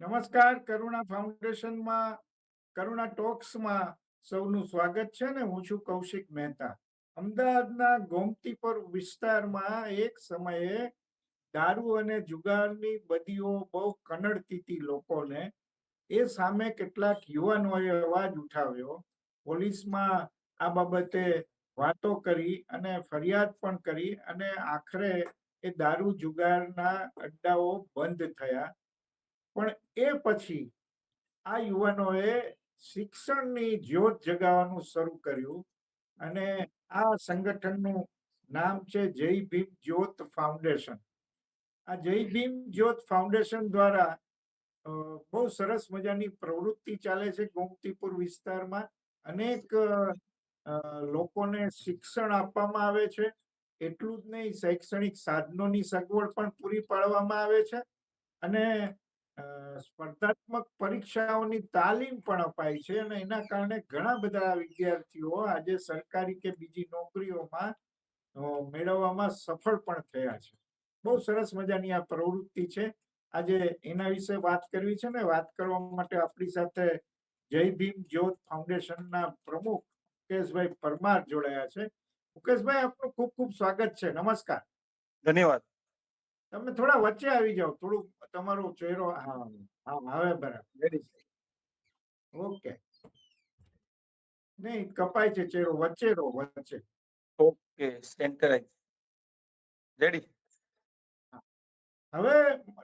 નમસ્કાર, કરુણા ફાઉન્ડેશનમાં, કરુણા ટોક્સમાં સૌનું સ્વાગત છે ને હું છું કૌશિક મહેતા. અમદાવાદના ગોમતીપુર વિસ્તારમાં એક સમયે દારૂ અને જુગારની બદીઓ બહુ કનડતી લોકોને એ સામે કેટલાક યુવાનોએ અવાજ ઉઠાવ્યો. પોલીસમાં આ બાબતે વાતો કરી અને ફરિયાદ પણ કરી અને આખરે એ દારૂ જુગારના અડ્ડાઓ બંધ થયા. પણ એ પછી આ યુવાનોએ શિક્ષણની જ્યોત જગાવવાનું શરૂ કર્યું અને આ સંગઠનનું નામ છે જય ભીમ જ્યોત ફાઉન્ડેશન. આ જય ભીમ જ્યોત ફાઉન્ડેશન દ્વારા બહુ સરસ મજાની પ્રવૃત્તિ ચાલે છે ગોમતીપુર વિસ્તારમાં. અનેક લોકોને શિક્ષણ આપવામાં આવે છે. એટલું જ નહીં, શૈક્ષણિક સાધનોની સગવડ પણ પૂરી પાડવામાં આવે છે. અને સ્પર્ધાત્મક પરીક્ષાઓની તાલીમ પણ અપાય છે અને એના કારણે ઘણા બધા વિદ્યાર્થીઓ આજે સરકારી કે બીજી નોકરીઓમાં મેળવવામાં સફળ પણ થયા છે. બહુ સરસ મજાની આ પ્રવૃત્તિ છે. આજે એના વિશે વાત કરવી છે ને વાત કરવા માટે આપણી સાથે જય ભીમ જ્યોત ફાઉન્ડેશનના પ્રમુખ મુકેશભાઈ પરમાર જોડાયા છે. મુકેશભાઈ, આપનું ખૂબ ખૂબ સ્વાગત છે. નમસ્કાર. ધન્યવાદ. તમે થોડા વચ્ચે આવી જાઓ થોડું તમારો ચહેરો હા હા હવે બરાબર ઓકે નહીં કપાય છે ચહેરો વચ્ચે રહો વચ્ચે. ઓકે સેન્ટર રેડી હવે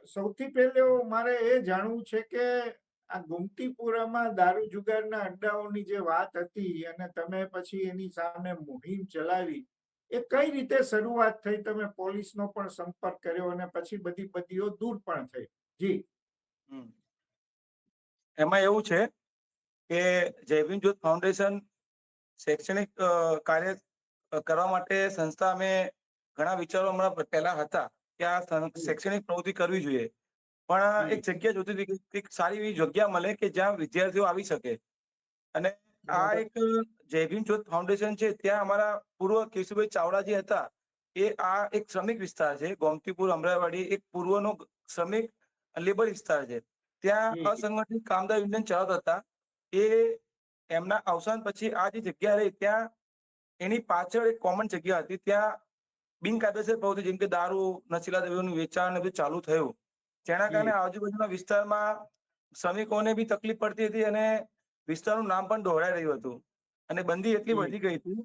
સૌથી પહેલે મારે એ જાણવું છે કે આ ગુમતીપુરામાં દારૂ જુગારના અડ્ડાઓની જે વાત હતી અને તમે પછી એની સામે મુહિમ ચલાવી એ કઈ રીતે શરૂઆત થઈ? તમે પોલીસનો પણ સંપર્ક કર્યો અને પછી બધી બધીઓ દૂર પણ થઈ. જી. એમાં એવું છે કે જયભીમ જ્યોત ફાઉન્ડેશન શૈક્ષણિક કાર્ય કરવા માટે સંસ્થા અમે ઘણા વિચારો હમણાં પહેલા હતા કે આ શૈક્ષણિક પ્રવૃત્તિ કરવી જોઈએ. પણ એક જગ્યા જોતી હતી એક સારી એવી જગ્યા મળે કે જ્યાં વિદ્યાર્થીઓ આવી શકે. અને આ એક જયભીમ જ્યોત ફાઉન્ડેશન છે ત્યાં અમારા પૂર્વ કેશુભાઈ ચાવડા જે હતા. એ આ એક શ્રમિક વિસ્તાર છે ગોમતીપુર અમરાવાડી એક પૂર્વનો શ્રમિક લેબર વિસ્તાર છે. ત્યાં અસંગઠિત કામદાર યુનિયન ચલાવતા હતા. એ એમના અવસાન પછી આ જે જગ્યા રહી ત્યાં એની પાછળ એક કોમન જગ્યા હતી. ત્યાં બિનકાયદેસર પ્રવૃત્તિ જેમ કે દારૂ નશીલા દ્રવ્યોનું વેચાણ બધું ચાલુ થયું. જેના કારણે આજુબાજુના વિસ્તારમાં શ્રમિકોને બી તકલીફ પડતી હતી અને વિસ્તારનું નામ પણ દોહરાઈ રહ્યું હતું. અને બંદી એટલી. વધી ગઈ હતી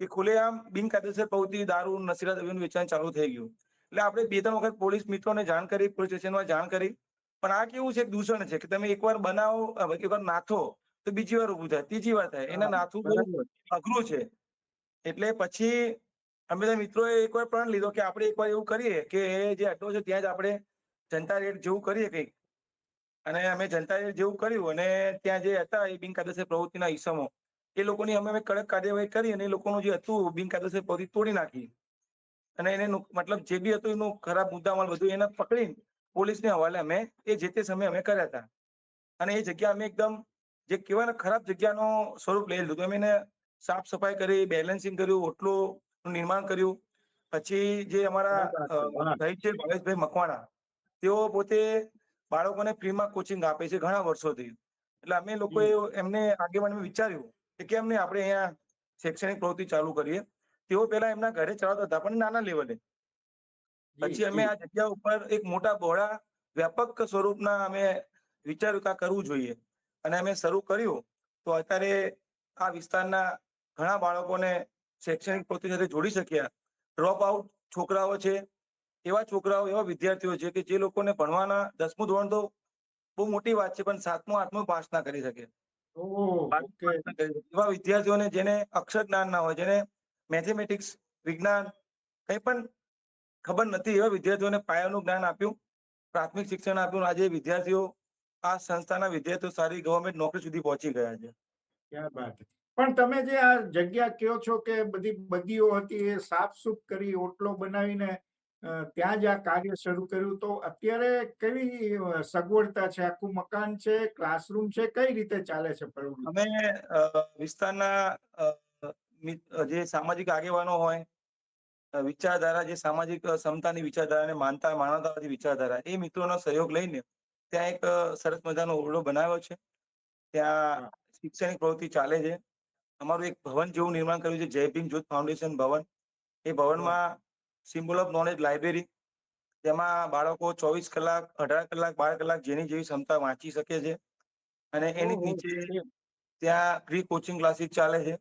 કે ખુલ્લેઆમ બિનકાયદેસર પ્રવૃત્તિ દારૂ નશીલા દ્રવ્યોનું વેચાણ ચાલુ થઈ ગયું. એટલે આપણે બે ત્રણ વખત પોલીસ મિત્રોને જાણ કરી પોલીસ સ્ટેશનમાં જાણ કરી. પણ આ કેવું છે? દૂષણ છે કે તમે એકવાર બનાવો એકવાર નાથો તો બીજી વાર ઊભું થાય ત્રીજી વાર થાય. એના નાથવું બહુ અઘરું છે. એટલે પછી અમે બધા મિત્રોએ એકવાર પ્રણ લીધો કે આપણે એકવાર એવું કરીએ કે જે અડ્ડો છે ત્યાં જ આપણે જનતા રેટ જેવું કરીએ કંઈક. અને અમે જનતા રેડ જેવું કર્યું અને ત્યાં જે હતા એ બિનકાયદેસર પ્રવૃત્તિના ઈસમો એ લોકોની અમે કડક કાર્યવાહી કરી અને એ લોકોનું જે હતું બિનકાયદેસર પ્રવૃત્તિ તોડી નાખી. અને એને મતલબ જે બી હતું એનું ખરાબ મુદ્દામાલ બધું એને પકડીને પોલીસને હવાલે અમે એ જે તે સમયે અમે કર્યા હતા. અને એ જગ્યા અમે એકદમ જે કહેવાય ને ખરાબ જગ્યાનો સ્વરૂપ લઈ લીધું. અમે એને સાફ સફાઈ કરી બેલેન્સિંગ કર્યું ઓટલું નિર્માણ કર્યું. પછી જે અમારા. ભાઈ છે ભાવેશભાઈ મકવાણા તેઓ પોતે બાળકોને ફ્રીમાં કોચિંગ આપે છે ઘણા વર્ષોથી. એટલે અમે લોકોએ એમને આગેવાનમાં વિચાર્યું કે કેમ નહીં આપણે અહીંયા શૈક્ષણિક પ્રવૃત્તિ ચાલુ કરીએ. તેઓ પહેલા એમના ઘરે ચલાવતા હતા પણ નાના લેવલે. પછી અમે આ જગ્યા ઉપર એક મોટા બહોળા વ્યાપક સ્વરૂપના અમે વિચાર્યું કે આ કરવું જોઈએ. અને અમે શરૂ કર્યું તો અત્યારે આ વિસ્તારના ઘણા બાળકોને શૈક્ષણિક પ્રવૃત્તિ સાથે જોડી શક્યા. ડ્રોપ આઉટ છોકરાઓ છે એવા છોકરાઓ એવા વિદ્યાર્થીઓ છે કે જે લોકોને ભણવાના દસમું ધોરણ તો બહુ મોટી વાત છે પણ સાતમું આઠમું પાસ ના કરી શકે. એવા વિદ્યાર્થીઓને જેને અક્ષર જ્ઞાન ના હોય જેને મેથેમેટિક્સ વિજ્ઞાન કઈ પણ ખબર નથી એવા વિદ્યાર્થીઓને પાયાનું જ્ઞાન આપ્યું પ્રાથમિક શિક્ષણ આપ્યું આજે વિદ્યાર્થીઓ આ સંસ્થાના વિદ્યાર્થીઓ સારી ગવર્મેન્ટ નોકરી સુધી પહોંચી ગયા છે. ક્યાં પણ તમે જે આ જગ્યા કયો છો કે બધી બદીઓ હતી એ સાફ સુફ કરી ઓટલો બનાવીને ત્યાં જ આ કાર્ય શરૂ કર્યું. તો અત્યારે કેવી સગવડતા છે? આખું મકાન છે? ક્લાસરૂમ છે? કઈ રીતે ચાલે છે પ્રવૃત્તિ? અમે વિસ્તારના જે સામાજિક આગેવાનો હોય વિચારધારા જે સામાજિક ક્ષમતાની વિચારધારાને વિચારધારા માનતા માનવતાવાદી વિચારધારા એ મિત્રોનો સહયોગ લઈને ત્યાં એક સરસ મજાનો ઓરડો બનાવ્યો છે. ત્યાં શૈક્ષણિક પ્રવૃત્તિ ચાલે છે. અમારું એક ભવન જેવું નિર્માણ કર્યું છે જય ભીમ જ્યોત ફાઉન્ડેશન ભવન. એ ભવનમાં સિમ્બોલ ઓફ નોલેજ લાઇબ્રેરી તેમાં બાળકો ચોવીસ કલાક અઢાર કલાક બાર કલાક જેની જેવી ક્ષમતા વાંચી શકે છે. અને એની જ નીચે ત્યાં ફ્રી કોચિંગ ક્લાસીસ ચાલે છે.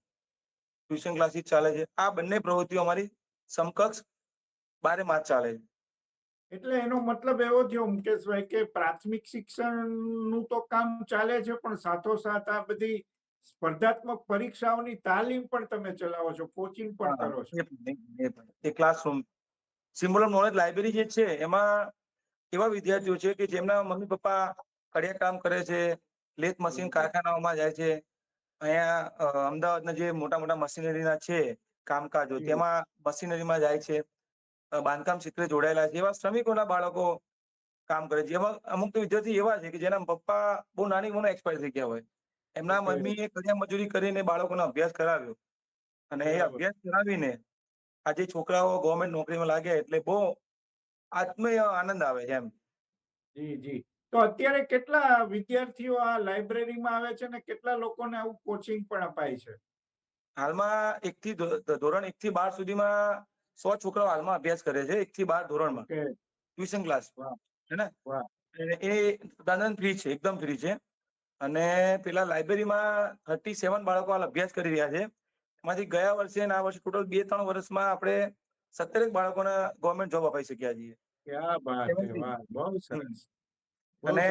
ટ્યુશન ક્લાસીસ ચાલે છે. આ બંને પ્રવૃત્તિઓ અમારી સમકક્ષ બારે માસ ચાલે છે. એટલે એનો મતલબ એવો થયો મુકેશભાઈ કે પ્રાથમિક શિક્ષણનું તો કામ ચાલે છે પણ સાથોસાથ આ બધી સ્પર્ધાત્મક પરીક્ષાઓની તાલીમ પણ તમે ચલાવો છો કોચિંગ પણ કરો છો. એ ક્લાસરૂમ સિમ્બોલ નોલેજ લાઇબ્રેરી જે છે એમાં એવા વિદ્યાર્થીઓ છે કે જેમના મમ્મી પપ્પા કડિયા કામ કરે છે લેથ મશીન કારખાનાઓમાં જાય છે અહીંયા અમદાવાદના જે મોટા મોટા મશીનરીના છે કામકાજો. તેમાં મશીનરીમાં જાય છે બાંધકામ ક્ષેત્રે જોડાયેલા છે એવા શ્રમિકોના બાળકો કામ કરે છે. એમાં અમુક તો વિદ્યાર્થી એવા છે કે જેના પપ્પા બહુ નાની ઉંમરે એક્સપાયર થઈ ગયા હોય. એમના. મમ્મીએ કડિયા મજૂરી કરીને બાળકોનો અભ્યાસ કરાવ્યો. અને એ અભ્યાસ કરાવીને આજે છોકરાઓ ગવર્મેન્ટ નોકરીમાં લાગ્યા એટલે બહુ આત્મીય આનંદ આવે છે એમ. જી જી. તો અત્યારે કેટલા વિદ્યાર્થીઓ આ લાઇબ્રેરીમાં આવે છે અને કેટલા લોકોને આવું કોચિંગ પણ અપાય છે? હાલમાં એક થી ધોરણ એક થી બાર સુધીમાં સો છોકરાઓ હાલમાં અભ્યાસ કરે છે એક થી બાર ધોરણમાં. Tuition class. હે ને વાહ. એ તદ્દન ફ્રી છે એકદમ ફ્રી છે. અને પેલા લાઇબ્રેરીમાં થર્ટી સેવન બાળકો હાલ અભ્યાસ કરી રહ્યા છે. એમાંથી ગયા વર્ષે અને આ વર્ષે ટોટલ બે ત્રણ વર્ષમાં આપણે સત્તરેક બાળકોને ગવર્મેન્ટ જોબ અપાઈ શક્યા છીએ. ક્યાં બાત હે બહુ સરસ. અને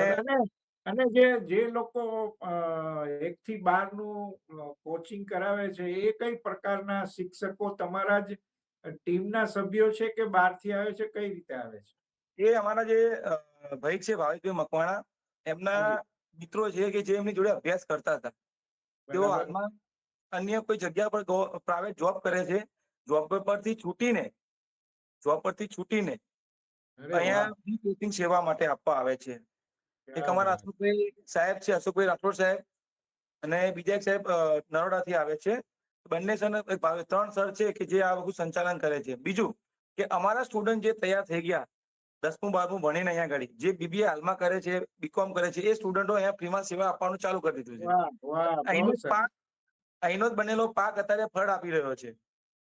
અને જે જે લોકો એક થી બારનું કોચિંગ કરાવે છે એ કઈ પ્રકારના શિક્ષકો તમારા જ ટીમના સભ્યો છે કે બહારથી આવે છે? કઈ રીતે આવે છે? એ અમારા જે ભાઈ છે ભાવેશભાઈ મકવાણા એમના. મિત્રો છે કે જે એમની જોડે અભ્યાસ કરતા હતા. તેઓ હાલમાં અન્ય કોઈ જગ્યા પર પ્રાઇવેટ જોબ કરે છે. જોબ પરથી છૂટીને જોબ પરથી છૂટીને અહીંયા કોચિંગ સેવા માટે આપવા આવે છે. એક અમારા અશોકભાઈ સાહેબ છે અશોકભાઈ રાઠોડ સાહેબ અને બીજા એક સાહેબ નરોડાથી આવે છે. બંને સર ત્રણ સર છે કે જે આ વખત સંચાલન કરે છે. બીજું કે અમારા સ્ટુડન્ટ જે તૈયાર થઈ ગયા દસમું બારમું ભણીને અહીંયા આગળ. જે બીબીએ હાલમાં કરે છે બીકોમ કરે છે એ સ્ટુડન્ટો અહીંયા ફ્રીમાં સેવા આપવાનું ચાલુ કરી દીધું છે. અહીંનો પાક અહીંનો જ બનેલો પાક અત્યારે ફળ આપી રહ્યો છે.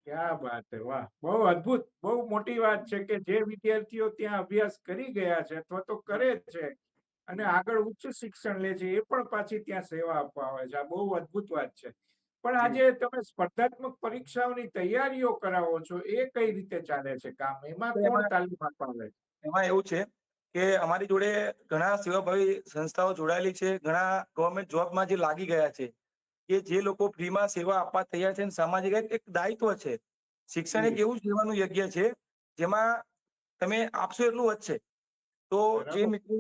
ક્યાં વાત છે વાહ. બહુ અદ્ભુત બહુ મોટી વાત છે કે જે વિદ્યાર્થીઓ ત્યાં અભ્યાસ કરી ગયા છે અથવા તો કરે છે અને આગળ ઉચ્ચ શિક્ષણ લે છે એ પણ પાછી ત્યાં સેવા આપવા આવે છે. આ બહુ અદ્ભુત વાત છે. પણ આજે તમે સ્પર્ધાત્મક પરીક્ષાઓની તૈયારીઓ કરાવો છો એ કઈ રીતે ચાલે છે કામ? એમાં કોણ તાલીમ આપવા આવે? છે એમાં એવું છે કે અમારી જોડે ઘણા સેવાભાવી સંસ્થાઓ જોડાયેલી છે ઘણા ગવર્મેન્ટ જોબમાં જે લાગી ગયા છે કે જે લોકો ફ્રીમાં સેવા આપવા તૈયાર છે સામાજિક એક એક દાયિત્વ છે. શિક્ષણ એક એવું જીવવાનું યજ્ઞ છે જેમાં તમે આપશો એટલું વધશે તો જે મિત્રો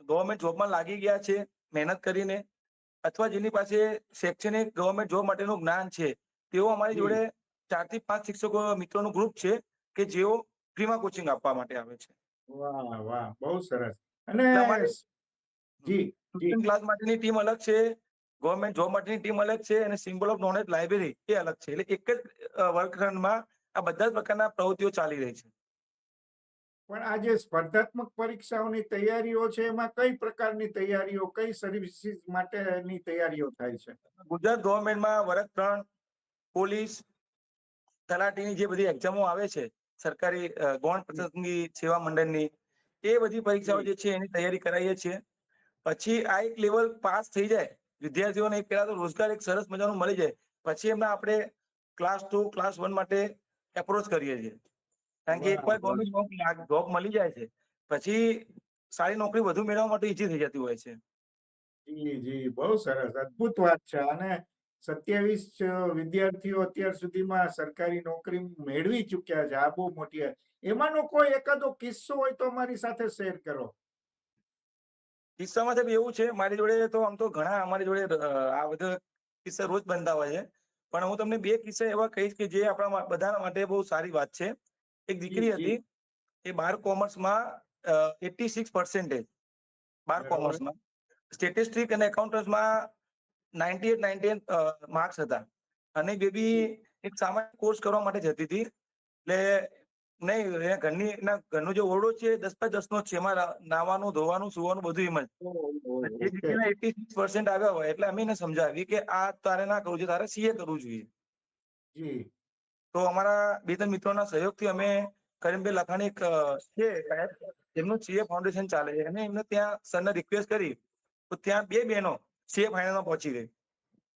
ગવર્મેન્ટ જોબમાં લાગી ગયા છે મહેનત કરીને અથવા જેની પાસે શૈક્ષણિક ગવર્મેન્ટ જોબ માટેનું જ્ઞાન છે તેઓ અમારી જોડે ચારથી પાંચ શિક્ષકો મિત્રોનું ગ્રુપ છે કે જેઓ ફ્રીમાં કોચિંગ આપવા માટે આવે છે. વાહ વાહ બહુ સરસ. અને જી ટ્યુશન ક્લાસ માટેની ટીમ અલગ છે ગવર્મેન્ટ જોબ માટેની ટીમ અલગ છે અને સિમ્બોલ ઓફ નોલેજ લાઇબ્રેરી એ અલગ છે. એટલે એક જ વર્ગખંડમાં આ બધા જ પ્રકારના પ્રવૃત્તિઓ ચાલી રહી છે. પણ આ જે સ્પર્ધાત્મક પરીક્ષાઓની તૈયારીઓ છે એમાં કઈ પ્રકારની તૈયારીઓ કઈ સર્વિસીસ માટેની તૈયારીઓ થાય છે? ગુજરાત ગવર્મેન્ટમાં વર્ગ ત્રણ પોલીસ તલાટીની જે બધી એક્ઝામો આવે છે સરકારી ગૌણ પસંદગી સેવા મંડળની એ બધી પરીક્ષાઓ જે. છે એની તૈયારી કરાવીએ છીએ. પછી આ એક લેવલ પાસ થઈ જાય વિદ્યાર્થીઓને પહેલા તો રોજગાર એક સરસ મજાનું મળી જાય પછી એમના આપણે ક્લાસ ટુ ક્લાસ વન માટે એપ્રોચ કરીએ છીએ. કારણ કે એકવાર ગવર્મેન્ટ જોબ મળી જાય છે પછી સારી નોકરી વધુ મેળવવા માટે ઈજી થઈ જતી હોય છે. જી જી બહુ સરસ અદભુત વાત છે. અને સત્યાવીસ વિદ્યાર્થીઓ અત્યાર સુધીમાં સરકારી નોકરી મેળવી ચુક્યા છે. આ બહુ મોટી એમાંનો કોઈ એકાદો કિસ્સો હોય તો અમારી સાથે શેર કરો. કિસ્સામાં સાહેબ એવું છે મારી જોડે તો આમ તો ઘણા અમારી જોડે આ બધા કિસ્સા રોજ બનતા હોય છે. પણ હું તમને બે કિસ્સા એવા કહીશ કે જે આપણા બધા માટે બહુ સારી વાત છે. એક દીકરી હતી એ બાર કોમર્સમાં એટી સિક્સ પર્સન્ટેજ બાર કોમર્સમાં. સ્ટેટિસ્ટિક અને એકાઉન્ટન્ટમાં નાઇન્ટી એટ નાઇન્ટી માર્ક્સ હતા. અને બેબી એક સામાન્ય કોર્સ કરવા માટે જતી હતી. એટલે નહીં એના ઘરની એના ઘરનો જે ઓરડો છે દસ બાય દસ નો છે. એમાં નાવાનું ધોવાનું સુવાનું બધું એમ જ. એટી સિક્સ પર્સન્ટ આવ્યા હોય. એટલે અમે એને સમજાવી કે આ તારે ના કરવું જોઈએ તારે સીએ કરવું જોઈએ. તો અમારા બે ત્રણ મિત્રોના સહયોગથી અમે કરીમભાઈ લખાણી એક છે સાહેબ. એમનું સીએ ફાઉન્ડેશન ચાલે છે. અને એમને ત્યાં સરને રિક્વેસ્ટ કરી. તો ત્યાં બે બહેનો સીએ ફાઇનલમાં પહોંચી ગઈ.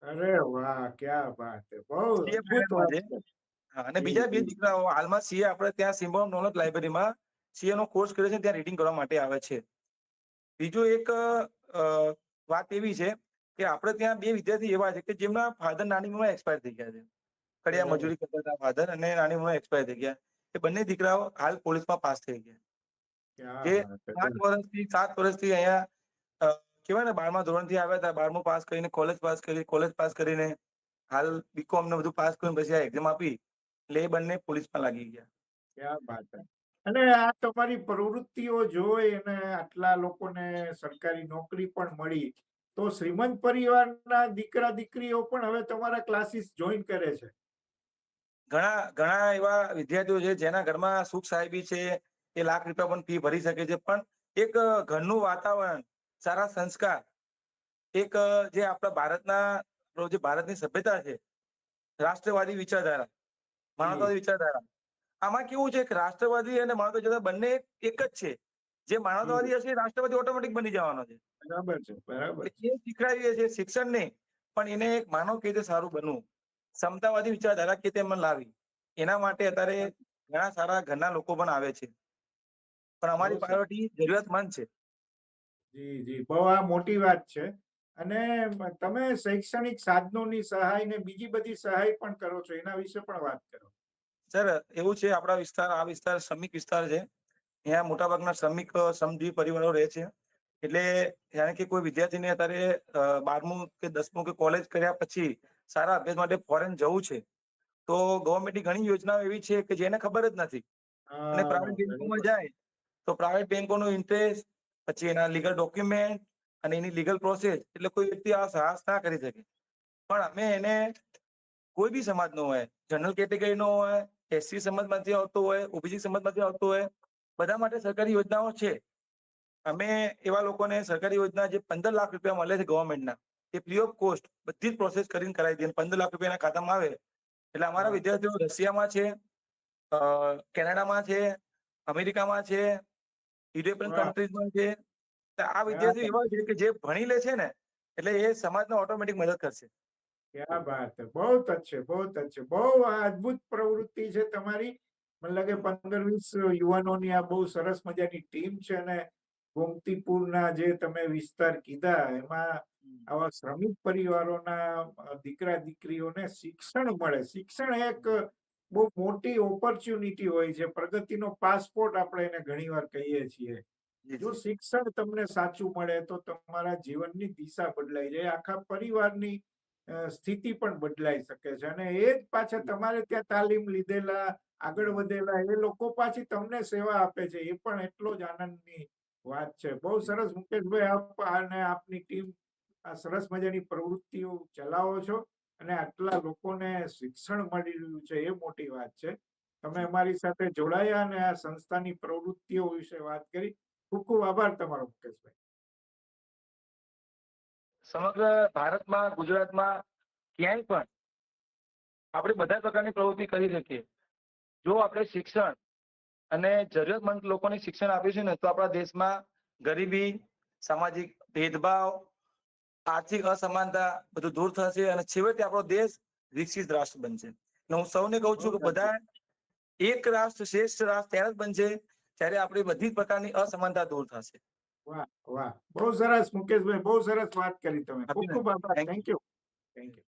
અરે વાહ ક્યાં વાત બહુ સીએ ફાઇનલમાં છે. અને બીજા બે દીકરાઓ હાલમાં સીએ આપણે ત્યાં સિમ્બોમ નોલેજ લાઇબ્રેરીમાં સીએ નો કોર્સ કર્યો છે ત્યાં રીડિંગ કરવા માટે આવે છે. બીજું એક વાત એવી છે કે આપણે ત્યાં બે વિદ્યાર્થી એવા છે કે જેમના ફાધર નાની ઉંમરે એક્સપાયર થઈ ગયા છે. કડિયા મજૂરી કરતા હતા ફાધર અને નાની ઉંમરે એક્સપાયર થઈ ગયા. એ બંને દીકરાઓ હાલ પોલીસમાં પાસ થઈ ગયા. જે. પાંચ વર્ષથી સાત વર્ષથી અહીંયા અ, કહેવાય ને બારમા ધોરણથી આવ્યા હતા બારમું પાસ કરીને કોલેજ પાસ કરી કોલેજ પાસ કરીને હાલ બીકોમ ને બધું પાસ કરીને પછી આ એક્ઝામ આપી એટલે એ બંને પોલીસમાં લાગી ગયા. ક્યાં વાત અને આ તમારી પ્રવૃત્તિઓ જોઈ અને આટલા લોકોને સરકારી નોકરી પણ મળી તો શ્રીમંત પરિવારના દીકરા દીકરીઓ પણ હવે તમારા ક્લાસીસ જોઈન કરે છે? ઘણા ઘણા એવા વિદ્યાર્થીઓ છે જેના ઘરમાં સુખ સાહેબી છે એ લાખ રૂપિયા પણ ફી ભરી શકે છે પણ એક ઘરનું વાતાવરણ સારા સંસ્કાર. એક જે આપણા ભારતના જે ભારતની સભ્યતા છે રાષ્ટ્રવાદી વિચારધારા માનવતાવાદી વિચારધારા. આમાં કેવું છે કે રાષ્ટ્રવાદી અને માનવતાવાદી વિચારધારા બંને એક જ છે. જે માનવતાવાદી હશે રાષ્ટ્રવાદી ઓટોમેટિક બની જવાનો છે. બરાબર છે બરાબર. એ શીખડાવીએ છીએ શિક્ષણ નહીં પણ એને એક માનવ કે રીતે સારું બનવું? સમતાવાદી વિચારધારા કે તે લાવી? એના માટે અત્યારે ઘણા સારા ઘરના લોકો પણ આવે છે. પણ અમારી. પ્રાયોરિટી જરૂરિયાતમંદ છે. જી જી. બહુ આ મોટી વાત છે. અને તમે શૈક્ષણિક સાધનોની સહાય ને બીજી બધી સહાય પણ કરો છો એના વિશે પણ વાત કરો. સર એવું છે આપણા વિસ્તાર આ વિસ્તાર શ્રમિક વિસ્તાર છે. અહીંયા મોટાભાગના શ્રમિક શ્રમજીવી પરિવારો રહે છે. એટલે જાણે કે કોઈ વિદ્યાર્થીને અત્યારે બારમું કે દસમું કે કોલેજ કર્યા પછી સારા અભ્યાસ માટે ફોરેન જવું છે. તો ગવર્મેન્ટની ઘણી યોજનાઓ એવી છે કે જેને ખબર જ નથી. અને પ્રાઇવેટ બેંકોમાં જાય તો પ્રાઇવેટ બેંકોનો ઇન્ટરેસ્ટ પછી એના લીગલ ડોક્યુમેન્ટ અને એની લીગલ પ્રોસેસ એટલે કોઈ વ્યક્તિ આ સાહસ ના કરી શકે. પણ અમે એને કોઈ બી સમાજનો હોય જનરલ કેટેગરીનો હોય એસસી સમાજમાંથી આવતો હોય ઓબીસી સમાજમાંથી આવતો હોય બધા માટે સરકારી યોજનાઓ છે. અમે એવા લોકોને સરકારી યોજના જે પંદર લાખ રૂપિયા મળે છે ગવર્મેન્ટના એ ફ્રી ઓફ કોસ્ટ બધી જ પ્રોસેસ કરીને કરાવી દઈએ પંદર લાખ રૂપિયાના ખાતામાં આવે. એટલે અમારા વિદ્યાર્થીઓ રશિયામાં છે કેનેડામાં છે અમેરિકામાં છે યુરોપિયન કન્ટ્રીઝમાં છે આ વિદ્યાર્થીઓ એવા છે કે જે ભણી લે છે ને એટલે એ સમાજને ઓટોમેટિક મદદ કરશે. ક્યાં વાત બહુ તચ્છે બહુ તચ્છે બહુ અદભુત પ્રવૃત્તિ છે તમારી. મને લાગે પંદર વીસ યુવાનોની આ બહુ સરસ મજાની ટીમ છે અને ગોમતીપુરના જે તમે વિસ્તાર કીધા એમાં આવા શ્રમિક પરિવારોના દીકરા દીકરીઓને શિક્ષણ મળે. શિક્ષણ એક બહુ મોટી ઓપોર્ચ્યુનિટી હોય છે. પ્રગતિનો પાસપોર્ટ આપણે એને ઘણીવાર કહીએ છીએ. જો શિક્ષણ તમને સાચું મળે તો તમારા જીવનની દિશા બદલાઈ જાય આખા પરિવારની સ્થિતિ પણ બદલાઈ શકે છે. અને એ જ પાછા તમારે ત્યાં તાલીમ લીધેલા આગળ વધેલા એ લોકો પાછી તમને સેવા આપે છે. એ પણ એટલો જ આનંદની વાત છે. બહુ સરસ મુકેશભાઈ આપ અને આપની ટીમ આ સરસ મજાની પ્રવૃત્તિઓ ચલાવો છો. અને આટલા લોકોને શિક્ષણ મળી રહ્યું છે, એ મોટી વાત છે. તમે અમારી સાથે જોડાયા અને આ સંસ્થાની પ્રવૃત્તિઓ વિશે વાત કરી. ખૂબ ખૂબ આભાર તમારો, મુકેશભાઈ. સમગ્ર ભારતમાં, ગુજરાતમાં ક્યાંય પણ આપણે બધા પ્રકારની પ્રવૃત્તિ કરી શકીએ. જો આપણે શિક્ષણ અને જરૂરિયાતમંદ લોકોને શિક્ષણ આપીશું ને, તો આપણા દેશમાં ગરીબી, સામાજિક ભેદભાવ આર્થિક અસમાનતા બધું દૂર થશે અને છેવટે આપણો દેશ વિકસિત રાષ્ટ્ર બનશે. અને હું સૌને કહું છું કે બધા એક રાષ્ટ્ર શ્રેષ્ઠ રાષ્ટ્ર ત્યારે જ બનશે ત્યારે આપણી બધી જ પ્રકારની અસમાનતા દૂર થશે. વાહ વાહ. બહુ સરસ મુકેશભાઈ બહુ સરસ વાત કરી તમે. ખૂબ ખૂબ આભાર. Thank you thank you